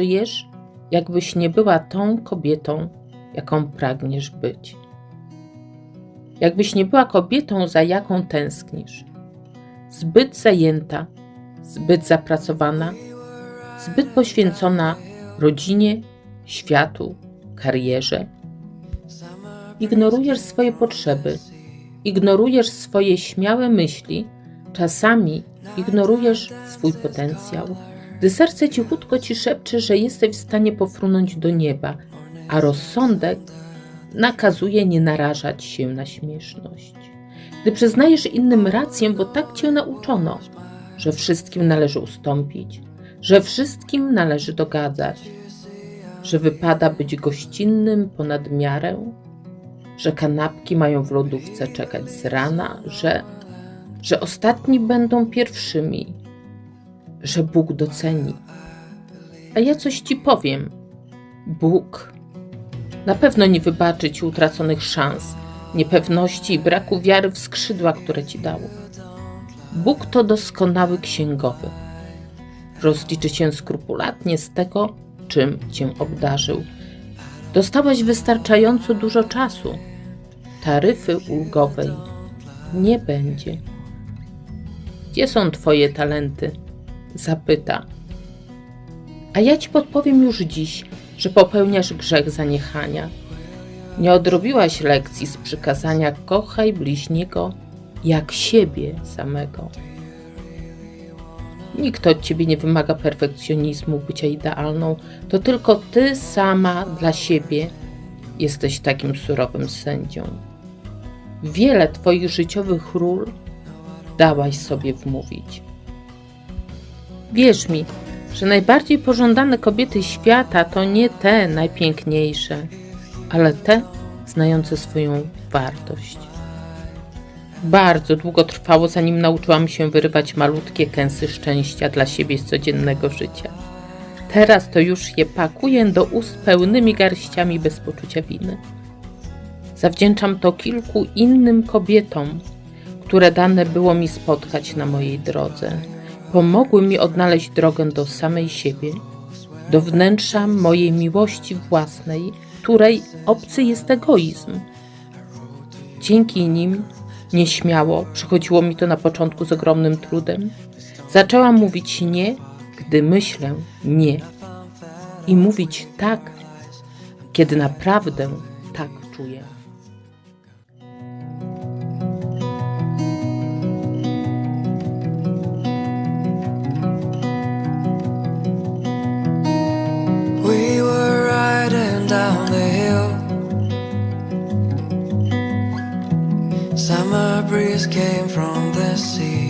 żyjesz, jakbyś nie była tą kobietą, jaką pragniesz być. Jakbyś nie była kobietą, za jaką tęsknisz. Zbyt zajęta, zbyt zapracowana, zbyt poświęcona rodzinie, światu, karierze. Ignorujesz swoje potrzeby, ignorujesz swoje śmiałe myśli, czasami ignorujesz swój potencjał, gdy serce cichutko ci szepcze, że jesteś w stanie pofrunąć do nieba, a rozsądek nakazuje nie narażać się na śmieszność. Gdy przyznajesz innym rację, bo tak cię nauczono, że wszystkim należy ustąpić, że wszystkim należy dogadzać, że wypada być gościnnym ponad miarę, że kanapki mają w lodówce czekać z rana, że, że ostatni będą pierwszymi, że Bóg doceni. A ja coś ci powiem. Bóg na pewno nie wybaczy ci utraconych szans, niepewności i braku wiary w skrzydła, które ci dało. Bóg to doskonały księgowy. Rozliczy cię skrupulatnie z tego, czym cię obdarzył. Dostałaś wystarczająco dużo czasu. Taryfy ulgowej nie będzie. Gdzie są twoje talenty? Zapyta. A ja ci podpowiem już dziś, że popełniasz grzech zaniechania. Nie odrobiłaś lekcji z przykazania kochaj bliźniego jak siebie samego. Nikt od ciebie nie wymaga perfekcjonizmu, bycia idealną. To tylko ty sama dla siebie jesteś takim surowym sędzią. Wiele twoich życiowych ról dałaś sobie wmówić. Wierz mi, że najbardziej pożądane kobiety świata to nie te najpiękniejsze, ale te znające swoją wartość. Bardzo długo trwało, zanim nauczyłam się wyrywać malutkie kęsy szczęścia dla siebie z codziennego życia. Teraz to już je pakuję do ust pełnymi garściami bez poczucia winy. Zawdzięczam to kilku innym kobietom, które dane było mi spotkać na mojej drodze. Pomogły mi odnaleźć drogę do samej siebie, do wnętrza mojej miłości własnej, której obcy jest egoizm. Dzięki nim nieśmiało przychodziło mi to na początku z ogromnym trudem. Zaczęłam mówić nie, gdy myślę nie. I mówić tak, kiedy naprawdę tak czuję. Summer breeze came from the sea.